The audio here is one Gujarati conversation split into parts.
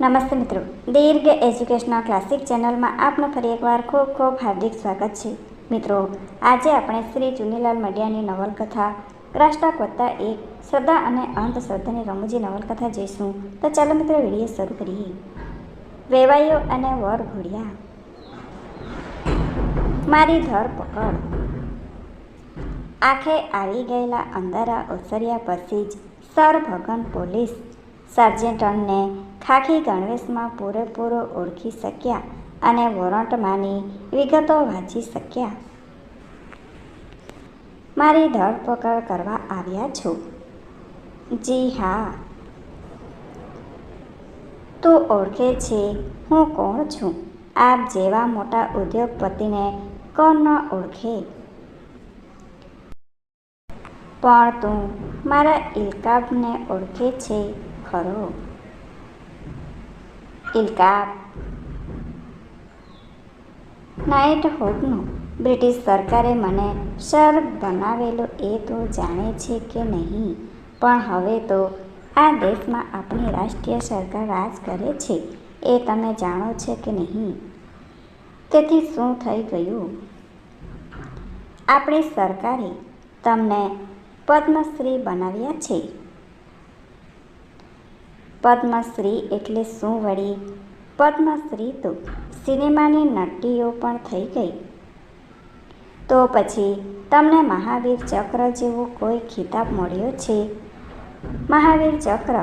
નમસ્તે મિત્રો. દીર્ઘ એજ્યુકેશનલ ક્લાસિક ચેનલમાં આપનું ફરી એકવાર ખૂબ ખૂબ હાર્દિક સ્વાગત છે. મિત્રો, આજે આપણે શ્રી ચુનીલાલ મડિયાની નવલકથા રાષ્ટ્રક વત્તા એક શ્રદ્ધા અને અંધશ્રદ્ધાની રમૂજી નવલકથા જોઈશું. તો ચાલો મિત્રો, વીડિયો શરૂ કરીએ. વેવાઈઓ અને વર ઘોડિયા. મારી ધરપકડ આંખે આવી ગયેલા અંધારા ઓસર્યા પછી જ સર ભગન પોલીસ સર્જન્ટને ખાખી ગણવેશમાં પૂરેપૂરો ઓળખી શક્યા અને વોરંટમાંની વિગતો વાંચી શક્યા. મારી ધરપકડ કરવા આવ્યા છો? જી, હા. તું ઓળખે છે હું કોણ છું? આપ જેવા મોટા ઉદ્યોગપતિને કોણ ન ઓળખે? પણ તું મારા ઇલકાબને ઓળખે છે ખરો? ઇલકાબ નાઇટહુડનું બ્રિટિશ સરકારે મને સર બનાવેલો એ તો જાણે છે કે નહીં. પણ હવે તો આ દેશમાં આપણી રાષ્ટ્રીય સરકાર રાજ કરે છે. એ તમે જાણો છે કે નહીં? તેથી શું થઈ ગયું? આપણી સરકારે તમને પદ્મશ્રી બનાવ્યા છે. પદ્મશ્રી એટલે શું વળી? પદ્મશ્રી તો સિનેમાની નટીઓ પણ થઈ ગઈ. તો પછી તમને મહાવીર ચક્ર જેવો કોઈ ખિતાબ મળ્યો છે? મહાવીર ચક્ર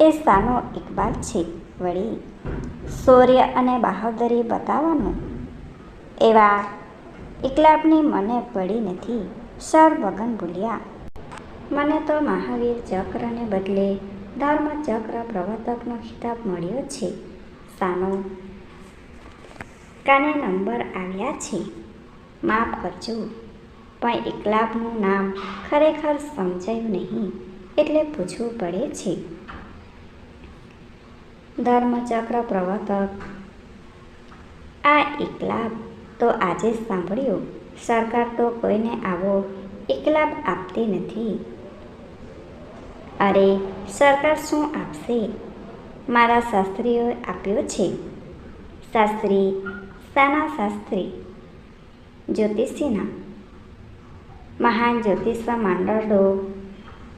એ સાનો ઇકબાલ છે વળી. શૌર્ય અને બહાદુરી બતાવવાનું. એવા ઇકલાબની મને પડી નથી. સર ભગન ભૂલ્યા. મને તો મહાવીર ચક્રને બદલે ધર્મચક્ર પ્રવર્તકનો ખિતાબ મળ્યો છે. સાનો કાને નંબર આવ્યા છે? માફ કરજો, પણ એકલાબનું નામ ખરેખર સમજાયું નહીં, એટલે પૂછવું પડે છે. ધર્મચક્ર પ્રવર્તક. આ એકલાબ તો આજે સાંભળ્યો. સરકાર તો કોઈને આવો એકલાબ આપતી નથી. અરે, સરકાર શું આપશે? મારા શાસ્ત્રીઓએ આપ્યો છે. શાસ્ત્રી, સાના શાસ્ત્રી, જ્યોતિષીના. મહાન જ્યોતિષ માંડળો,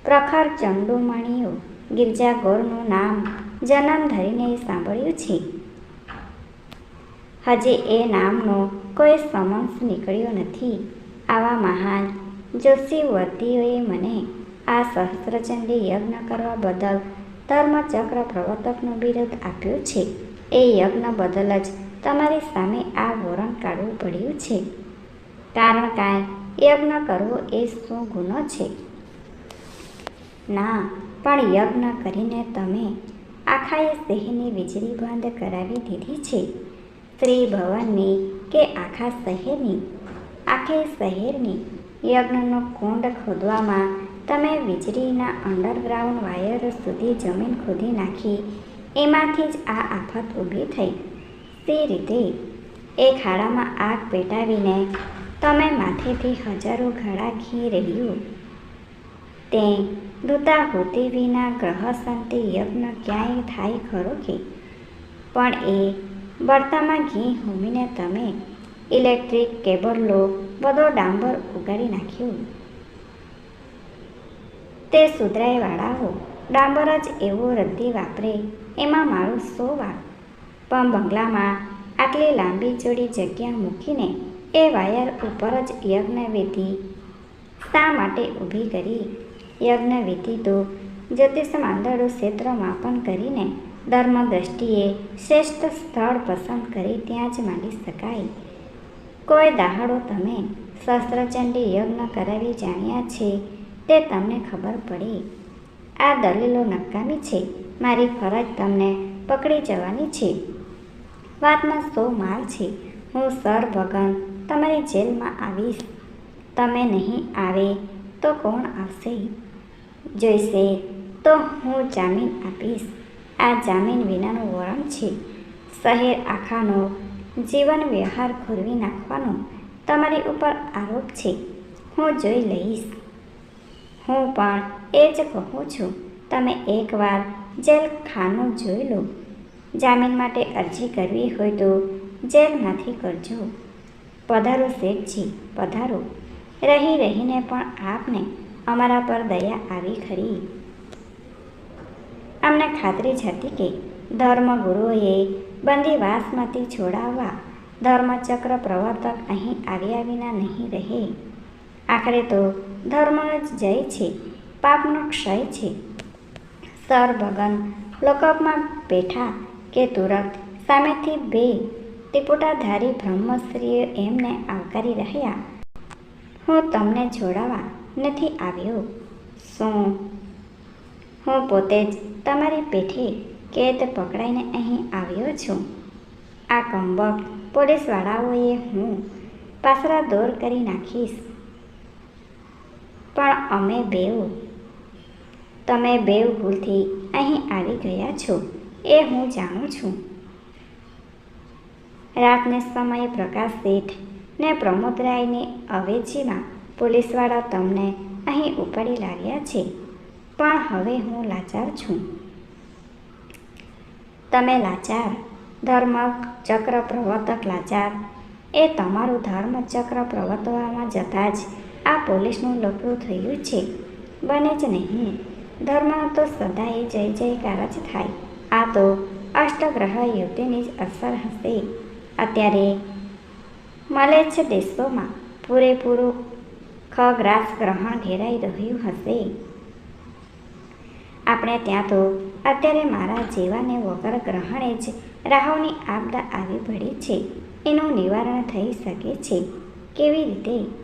પ્રખર ચંડુમણીઓ ગિરજાગોરનું નામ જન્મ ધરીને સાંભળ્યું છે. હજી એ નામનો કોઈ સમન્સ નીકળ્યો નથી. આવા મહાન જોશીવર્તીઓએ મને આ સહસ્ત્રચંડી યજ્ઞ કરવા બદલ ધર્મચક્ર પ્રવર્તકનો બિરુદ આપ્યો છે. એ યજ્ઞ બદલ જ તમારી સામે આ વોરંટ કાઢવું પડ્યું છે. કારણ કાંઈ યજ્ઞ કરવો એ શું ગુનો છે? ના, પણ યજ્ઞ કરીને તમે આખાએ શહેરની વીજળી બંધ કરાવી દીધી છે. શ્રી ભવનની કે આખા શહેરની? આખે શહેરની યજ્ઞનો કુંડ ખોદવામાં તમે વીજળીના અંડરગ્રાઉન્ડ વાયર સુધી જમીન ખોદી નાખી, એમાંથી જ આ આફત ઊભી થઈ. તે રીતે એ ખાડામાં આગ પેટાવીને તમે માથેથી હજારો ઘડા ઘી રહ્યું. તે દૂતા હોતી વિના ગ્રહશાંતિ યજ્ઞ ક્યાંય થાય ખરો કે પણ એ બળતામાં ઘી હોમીને તમે ઇલેક્ટ્રિક કેબલ લો બધો ડાંબર ઉગાડી નાખ્યું. તે સુધરાઈવાળાઓ ડાંબર જ એવો રદ્દી વાપરે, એમાં મારું સો વાર પણ બંગલામાં આટલી લાંબી જોડી જગ્યા મૂકીને એ વાયર ઉપર જ યજ્ઞવિધિ શા માટે ઊભી કરી? યજ્ઞવિધિ તો જ્યોતિષ માંદળું ક્ષેત્ર માપન કરીને ધર્મ દ્રષ્ટિએ શ્રેષ્ઠ સ્થળ પસંદ કરી ત્યાં જ માંડી શકાય. કોઈ દાહડો તમે શસ્ત્રચંડી યજ્ઞ કરાવી જાણ્યા છે તે તમને ખબર પડે. આ દલીલો નકામી છે. મારી ફરજ તમને પકડી જવાની છે. વાતમાં સો માલ છે. હું સર ભગન તમારી જેલમાં આવીશ. તમે નહીં આવે તો કોણ આવશે? જોઈશે તો હું જામીન આપીશ. આ જામીન વિનાનું વરણ છે. શહેર આખાનો જીવન વ્યવહાર ખોરવી નાખવાનો તમારી ઉપર આરોપ છે. હું જોઈ લઈશ. હું પણ એ જ કહું છું. તમે એકવાર જેલ ખાનું જોઈ લો. જામીન માટે અરજી કરવી હોય તો જેલમાંથી કરજો. પધારો શેઠજી, પધારો. રહી રહીને પણ આપને અમારા પર દયા આવી ખરી. અમને ખાતરી જ હતી કે ધર્મગુરુઓએ બંદીવાસમાંથી છોડાવવા ધર્મચક્ર પ્રવર્તક અહીં આવ્યા વિના નહીં રહે. આખરે તો ધર્મનો જ જય છે, પાપનો ક્ષય છે. સર ભગન લોકઅપમાં બેઠા કે તુરંત? સામેથી બે ત્રિપુટાધારી બ્રહ્મશ્રીઓ એમને આવકારી રહ્યા. હું તમને જોડાવા નથી આવ્યો. શું? હું પોતે જ તમારી પેઠે કેદ પકડાઈને અહીં આવ્યો છું. આ કંબક પોલીસવાળાઓએ હું પાસરા દોર કરી નાખીશ. પણ અમે બેઉ. તમે બેઉ ભૂલથી અહીં આવી ગયા છો, એ હું જાણું છું. રાતને સમયે પ્રકાશ શેઠ ને પ્રમોદરાયની અવેજીમાં પોલીસવાળા તમને અહીં ઉપાડી લાવ્યા છે, પણ હવે હું લાચાર છું. તમે લાચાર ધર્મ ચક્ર પ્રવર્તક લાચાર, એ તમારું ધર્મ ચક્ર પ્રવર્તવામાં જતાં જ આ પોલીસનું લપડું થયું છે. બને જ નહીં. ધર્મનો તો સદાય જય જયકાર જ થાય. આ તો અષ્ટગ્રહ યુવતીની જ અસર હશે. અત્યારે મલેચ્છ દેશોમાં પૂરેપૂરું ખગ્રાસ ગ્રહણ ઘેરાઈ રહ્યું હશે. આપણે ત્યાં તો અત્યારે મારા જેવાને વગર ગ્રહણે જ રાહોની આપદા આવી પડી છે. એનું નિવારણ થઈ શકે છે. કેવી રીતે?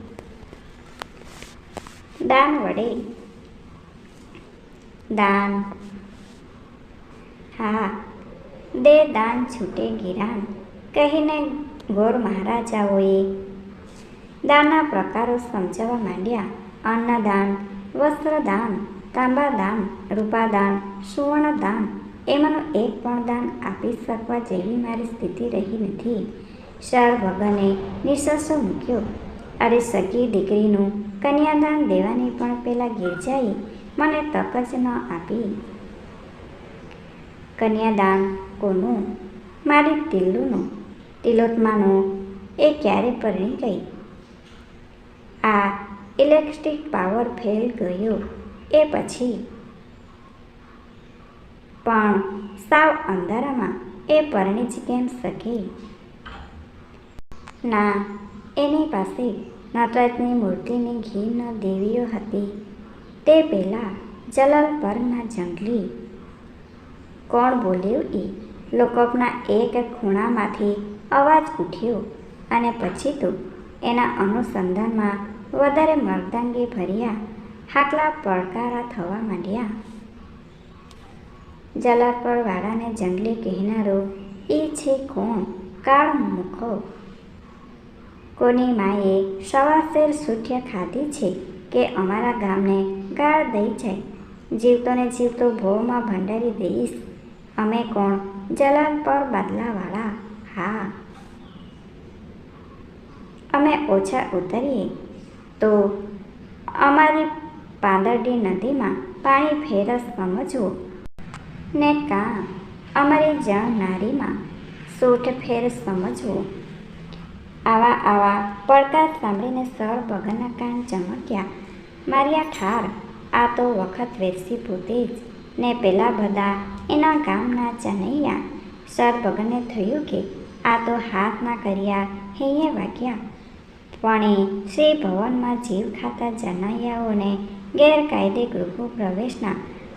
દાન વડે દાન હા દે દાન છૂટે ગિરાન કહીને ગોર મહારાજાઓએ દાનના પ્રકારો સમજાવવા માંડ્યા અન્નદાન વસ્ત્રદાન તાંબાદાન રૂપાદાન સુવર્ણદાન એમાંનું એક પણ દાન આપી શકવા જેવી મારી સ્થિતિ રહી નથી સર ભગને નિશ્વાસો મૂક્યો અરે સગી દીકરીનું કન્યાદાન દેવાની પણ પેલા ગિરજાએ મને તક જ ન આપી. કન્યાદાન કોનું? મારી તિલ્લુનું તિલોત્માનું એ ક્યારે પરણી ગઈ? આ ઇલેક્ટ્રિક પાવર ફેલ ગયો, એ પછી. પણ સાવ અંધારામાં એ પરણી જ કેમ શકે? ના, એની પાસે નટરાજની મૂર્તિની ઘીન દેવીઓ હતી. તે પહેલાં જલાલપરના જંગલી કોણ બોલ્યું એ લોકપના એક ખૂણામાંથી અવાજ ઉઠ્યો અને પછી તો એના અનુસંધાનમાં વધારે મર્દાંગી ભર્યા હાકલા પડકારા થવા માંડ્યા. જલાપરવાળાને જંગલી કહેનારો એ છે કોણ? કાળ મુખો કોની માએ સવાસેર સૂઠ્ય ખાધી છે કે અમારા ગામને ગાળ દઈ જાય? જીવતો ને જીવતો ભોમાં ભંડારી દઈશ. અમે કોણ? જલાલ પર બદલાવાળા. હા. અમે ઓછા ઉતરીએ. તો અમારી પાંદરડી નદીમાં પાણી ફેરસ સમજવો ને કાં અમારી જણ નારીમાં સૂઠ ફેર સમજવો આવા આવા પડકાર સાંભળીને સર બગનના કાન ચમક્યા. માર્યા ઠાર, આ તો વખત વેરસી પોતે જ. ને પેલા બધા એના ગામના ચનૈયા. સર ભગને થયું કે આ તો હાથમાં કર્યા હૈયે વાગ્યા. પણ એ શ્રી ભવનમાં જીવ ખાતા જનૈયાઓને ગેરકાયદે ગૃહ પ્રવેશના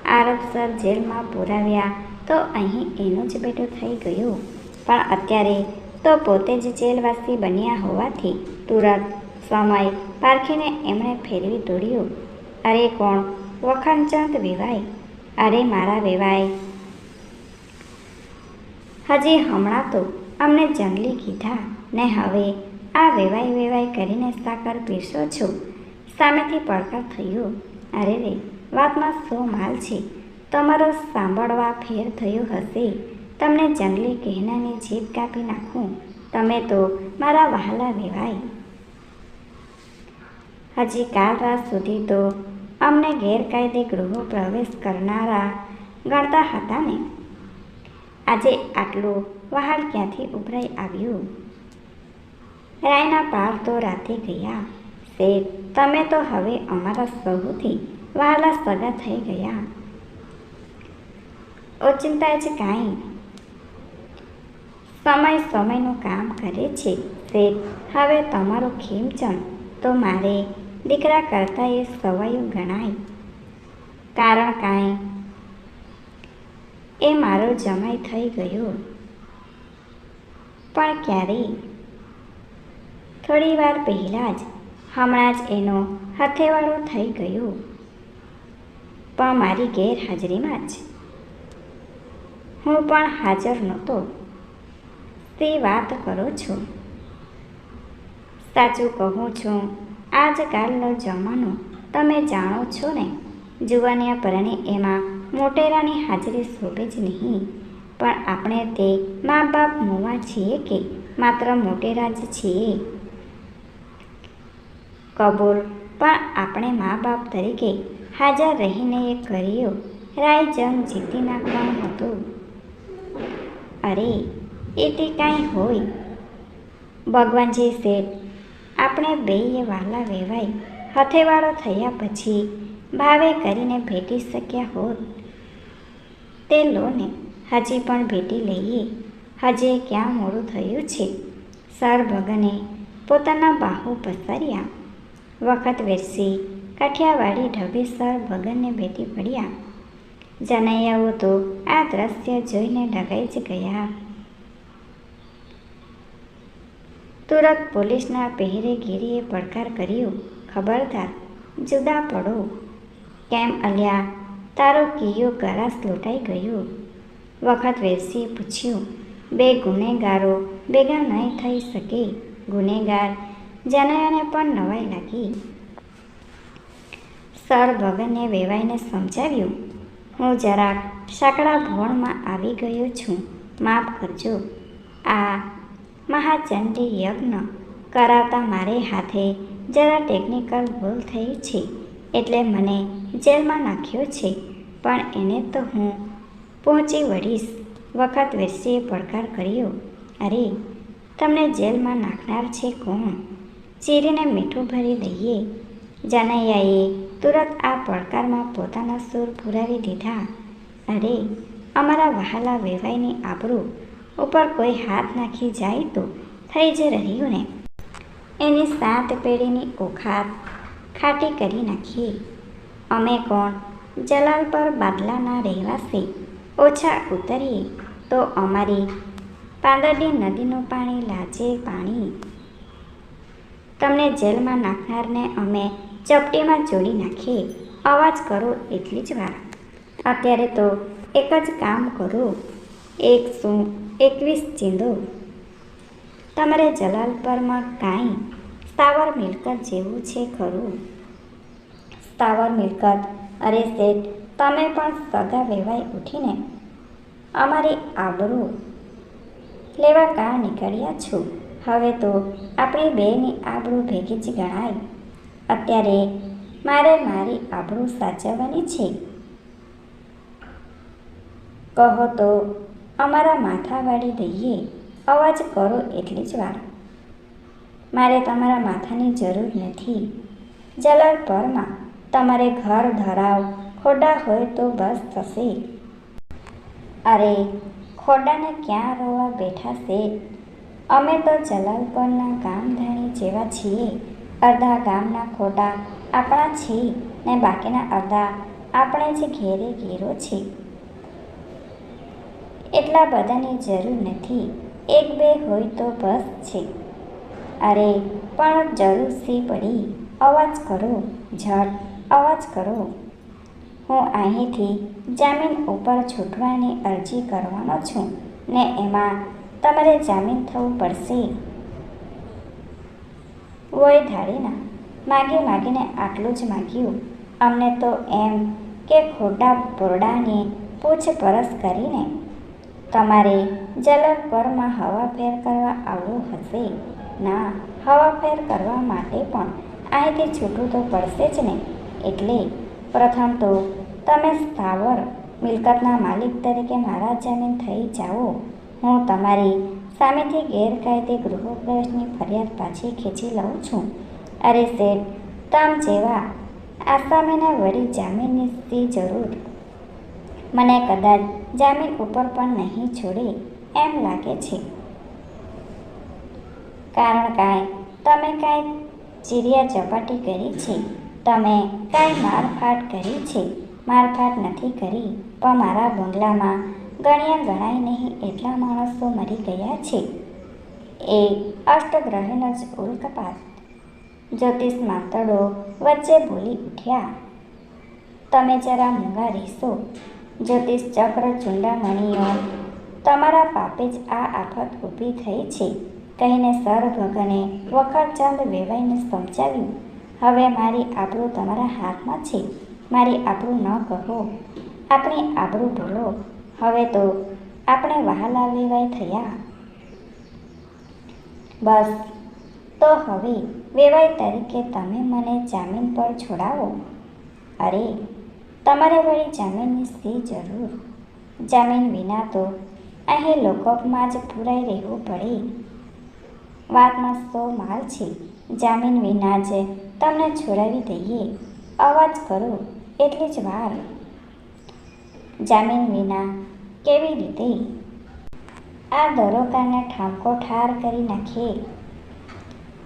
આરોપસર જેલમાં પુરાવ્યા તો અહીં એનો જ બેટો થઈ ગયું. પણ અત્યારે તો પોતે જ જેલવાસી બન્યા હોવાથી તુરત સમય પારખીને એમણે ફેરવી દોડ્યું અરે કોણ? વખાણચંદ વેવાય અરે મારા વેવાય હજી હમણાં તો અમને જંગલી કીધા. ને હવે આ વેવાય વેવાય કરીને સાકર પીરસો છો. સામેથી પડકાર થયો. અરે રે, વાતમાં શું માલ છે. તમારો સાંભળવા ફેર થયો હશે. તમને જંગલી કહેનાની જીભ કાપી નાખું, તમે તો મારા વહાલા વેવાય હજી કાલ રાત સુધી તો અમને ગેરકાયદે ગૃહો પ્રવેશ કરનારા ગણતા હતા ને. આજે આટલું વહાલ ક્યાંથી ઉભરાઈ આવ્યું? રાયના પાર તો રાતે ગયા. શેઠ, તમે તો હવે અમારા સૌથી વહાલા સગા થઈ ગયા. ઓચિંતા જ કાંઈ સમય સમયનું કામ કરે છે. શેઠ હવે તમારો ખીમચંદ તો મારે દીકરા કરતાં એ સવાયું ગણાય. કારણ કાંઈ? એ મારો જમાઈ થઈ ગયો. પણ ક્યારે? થોડી વાર પહેલાં જ, હમણાં જ એનો હથેવાળો થઈ ગયો. પણ મારી ગેરહાજરીમાં જ. હું પણ હાજર નહોતો. તે વાત કરો છો. સાચું કહું છું, આજકાલનો જમાનો તમે જાણો છો ને, જુવાનિયા પરણે એમાં મોટેરાની હાજરી શોભે જ નહીં. પણ આપણે તે મા બાપ મોવા છીએ કે માત્ર મોટેરા જ છીએ? કબૂલ, પણ આપણે મા બાપ તરીકે હાજર રહીને એ કર્યો. રાય જંગ જીતી નાખવાનું હતું. અરે એ તે કાંઈ હોય. ભગવાનજી શેઠ આપણે બેય વાલા વેવાય હથેવાળો થયા પછી ભાવે કરીને ભેટી શક્યા હોત. તે લોને હજી પણ ભેટી લઈએ. હજી ક્યાં મોડું થયું છે સર ભગને પોતાના બાહુ પસાર્યા. વખત વેરસી કાઠિયાવાડી ઢબે સર ભગનને ભેટી પડ્યા. જનૈયાઓ તો આ દ્રશ્ય જોઈને ડગાઈ જ ગયા. તુરત પોલીસના પહેરેગીરીએ પડકાર કર્યો. ખબરદાર, જુદા પડો. કેમ અલ્યા? તારો કિયો ગરાસ લોટાઈ ગયો. વખત વેરસીએ પૂછ્યું, બે ગુનેગારો ભેગા નહીં થઈ શકે? ગુનેગાર જનયાને પણ નવાઈ લાગી. સર ભગનને વેવાઈને સમજાવ્યું, હું જરાક સાંકડા ભવનમાં આવી ગયો છું. માફ કરજો. આ મહાચંડી યજ્ઞ કરાવતા મારે હાથે જરા ટેકનિકલ ભૂલ થઈ છે એટલે મને જેલમાં નાખ્યો છે. પણ એને તો હું પહોંચી વળીશ. વખત વેરસીએ પડકાર કર્યો. અરે, તમને જેલમાં નાખનાર છે કોણ? ચીરીને મીઠું ભરી દઈએ. જાનૈયાએ તુરત આ પડકારમાં પોતાના સૂર પુરાવી દીધા. અરે, અમારા વહાલા વેવાઈની આબરૂ ઉપર કોઈ હાથ નાખી જાય તો થઈ જ રહ્યું ને. એની સાત પેઢીની ઓખાત ખાટી કરી નાખીએ. અમે કોણ? જલાલ પર બાદલાના રહેવાસી. ઓછા ઉતરીએ તો અમારી પાંદરડી નદીનું પાણી લાજે પાણી. તમને જેલમાં નાખનારને અમે ચપટીમાં જોડી નાખીએ. અવાજ કરો એટલી જ વાર. અત્યારે તો એક જ કામ કરો. એક શું એકવીસ ચીંદો. તમારે જલાલપરમાં કાંઈ સ્થાવર મિલકત જેવું છે ખરું? સ્થાવર મિલકત? અરે શેઠ, તમે પણ સગા વેવાઈ ઉઠીને અમારી આબરૂ લેવા કા નીકળ્યા છો? હવે તો આપણી બેની આબરૂ ભેગી જ ગણાય. અત્યારે મારે મારી આબરૂ સાચવવાની છે. કહો તો અમારા માથા વાળી દઈએ, અવાજ કરો એટલી જ વાર. મારે તમારા માથાની જરૂર નથી. જલાલ પરમાં તમારે ઘર ધરાવ, ખોડા હોય તો બસ થશે. અરે, ખોડાને ક્યાં રોવા બેઠા છે? અમે તો જલાલપરના ગામધાણી જેવા છીએ. અડધા ગામના ખોટા આપણા છીએ ને બાકીના અડધા આપણે જ ઘેરે ઘેરો છે એટલા બધાની જરૂર નથી. એક બે હોય તો બસ છે. અરે, પણ જરૂર સી પડી. અવાજ કરો ઝટ અવાજ કરો. હું અહીંથી જામીન ઉપર છૂટવાની અરજી કરવાનો છું. ને એમાં તમારે જામીન થવું પડશે. વોય ધાડીના માગી માગીને આટલું જ માગ્યું. અમને તો એમ કે ખોટા બોરડાની પૂછપરછ કરીને તમારે જલલપરમાં હવાફેર કરવા આવવું હશે? ના હવાફેર કરવા માટે પણ અહીંથી છૂટવું તો પડશે જ ને. એટલે પ્રથમ તો તમે સ્થાવર મિલકતના માલિક તરીકે મારા જામીન થઈ જાઓ. હું તમારી સામેથી ગેરકાયદે ગૃહપ્રવેશની ફરિયાદ પાછી ખેંચી લઉં છું. અરે શેઠ, તમ જેવા આસામીના વળી જામીનની શી જરૂર? મને કદાચ જામીન ઉપર પણ નહીં છોડે એમ લાગે છે. કારણ કાંઈ તમે કાંઈ ચીરિયા ચપાટી કરી છે. તમે કાંઈ મારફાટ કરી છે. મારફાટ નથી કરી, પણ મારા બંગલામાં ગણ્યા ગણાય નહીં એટલા માણસો મરી ગયા છે. એ અષ્ટગ્રહનો જ ઉલ્કપાત જ્યોતિષ માતડો વચ્ચે બોલી ઉઠ્યા, તમે જરા મૂંગા રહેશો. જ્યોતિષ ચક્ર ચૂંડામણીઓ, તમારા પાપે જ આ આફત ઊભી થઈ છે. કહીને સર ભગને વખતચંદ વેવાઈને સમજાવ્યું, હવે મારી આબરૂ તમારા હાથમાં છે. મારી આબરૂ ન કહો. આપણી આબરૂ ભૂલો હવે તો આપણે વહાલા વેવાય થયા. બસ. તો હવે વેવાય તરીકે તમે મને જામીન પર છોડાવો. અરે તમારે વળી જામીનની શી જરૂર? જામીન વિના તો અહીં લોકઅપમાં જ પુરાઈ રહેવું પડે. વાતમાં સો માલ છે. જામીન વિના જ તમને છોડાવી દઈએ. અવાજ કરો, એટલી જ વાર. જામીન વિના કેવી રીતે? આ દરોકાને ઠામકો ઠાર કરી નાખીએ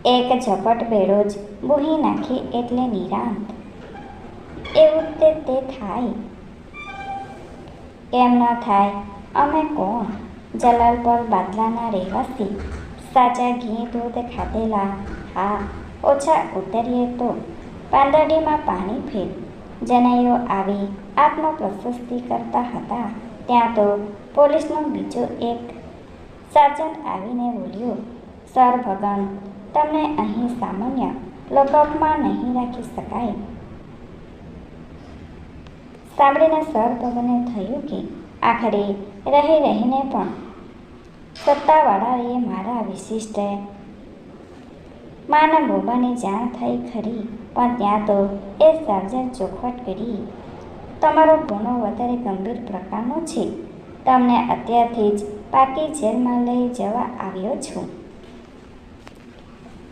એક ઝપટ બેડો જ બુહી નાખે એટલે નિરાંત. એવું તે તે થાય? કેમ ન થાય. અમે કોણ? જલાલ પર બાદલાના રહેવાસી. સાચા ઘી, દૂધ ખાધેલા. હા, ઓછા ઉતરીએ તો. પાંદડીમાં પાણી ફેર. જનૈયો આવી આત્મપ્રશસ્તિ કરતા હતા. ત્યાં તો પોલીસનો બીજો એક સાર્જન્ટ આવીને બોલ્યો, સર ભગન, તમને અહીં સામાન્ય લોકઅપમાં નહીં રાખી શકાય. સાંભળીને સર ભગને થયું કે આખરે રહી રહીને પણ સત્તાવાળાએ મારા વિશિષ્ટ માના બોબાની જાણ થઈ ખરી, પણ ત્યાં તો એ સર્જન ચોખવટ કરી, તમારો ગુનો વધારે ગંભીર પ્રકારનો છે. તમને અત્યારથી જ પાકી જેલમાં લઈ જવા આવ્યો છું.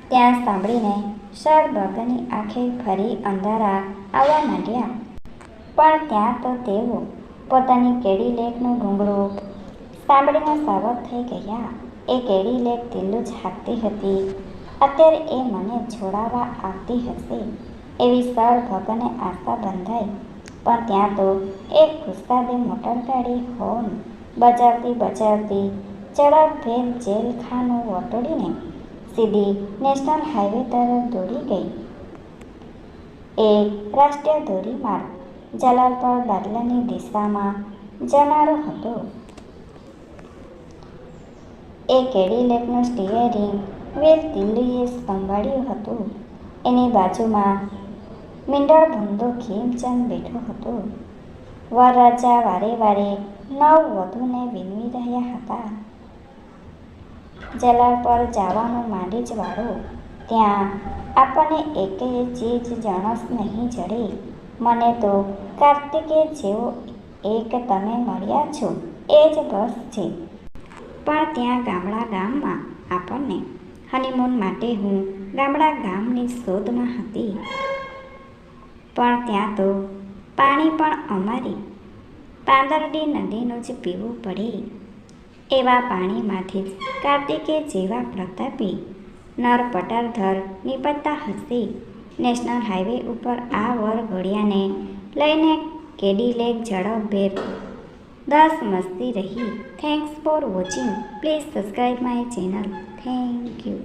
ત્યાં સાંભળીને સર ભગની આંખે ફરી અંધારા આવવા માંડ્યા. પણ ત્યાં તો તેઓ પોતાની કેડી લેકનું ઘૂંઘરું સાંભળીને સાવધ થઈ ગયા. એ કેડી લેક દિલ્લું જ હાંકતી હતી. અત્યારે એ મને છોડાવવા આવતી હશે એવી સર ભગને આશા બંધાઈ. પણ ત્યાં તો એક ગુસ્સાદે મોટરગાડી હોર્ન બજાવતી બજાવતી ભેદ જેલખાનું વટોડીને સીધી નેશનલ હાઈવે તરફ દોડી ગઈ. એ રાષ્ટ્રીય ધોરીમાર્ગ જલાલપર બાદલાની દિશામાં જનારો હતો. એ કેડીલેકનું સ્ટીયરિંગ વીર દિલ્હીએ સંભાળ્યું હતું. એની બાજુમાં મીંડળ ભૂંડો ખીમચંદ બેઠો હતો. વરરાજા વારે વારે નવ વધુને વિનવી રહ્યા હતા. જલાલ પર જવાનું માંડી જ વાળો. ત્યાં આપણને એકેય ચીજ જણસ નહીં જડે. મને તો કાર્તિકે જેવો એક તમે મળ્યા છો, એ જ બસ છે. પણ ત્યાં ગામડા ગામમાં આપણને હનીમૂન માટે હું ગામડા ગામની શોધમાં હતી. પણ ત્યાં તો પાણી પણ અમારી પાંદરડી નદીનું જ પીવું પડે. એવા પાણીમાંથી જ કાર્તિકે જેવા પ્રતાપી નર પટારધર નીપજતા હશે. નેશનલ હાઈવે ઉપર આ વર ઘોડિયાને લઈને કેડીલેક ઝડપભેર દસ મસ્તી રહી. Thanks for watching please subscribe my channel thank you